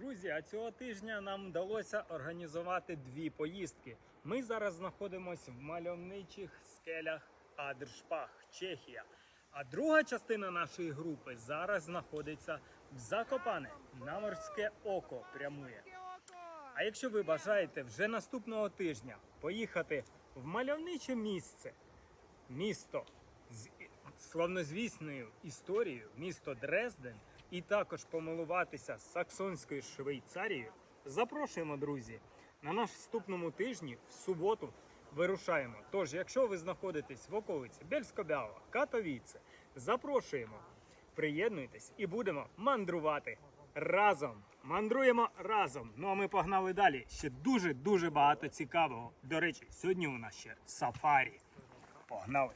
Друзі, а цього тижня нам вдалося організувати дві поїздки. Ми зараз знаходимося в мальовничих скелях Адршпах, Чехія. А друга частина нашої групи зараз знаходиться в Закопане на морське око прямує. А якщо ви бажаєте вже наступного тижня поїхати в мальовниче місце, місто з славнозвісною історією, місто Дрезден, і також помилуватися з Саксонською Швейцарією, запрошуємо, друзі, на наш наступному тижні в суботу вирушаємо. Тож, якщо ви знаходитесь в околиці Бельськобява, Катовіце, запрошуємо, приєднуйтесь і будемо мандрувати разом. Мандруємо разом. Ну а ми погнали далі. Ще дуже дуже багато цікавого. До речі, сьогодні у нас ще сафарі. Погнали!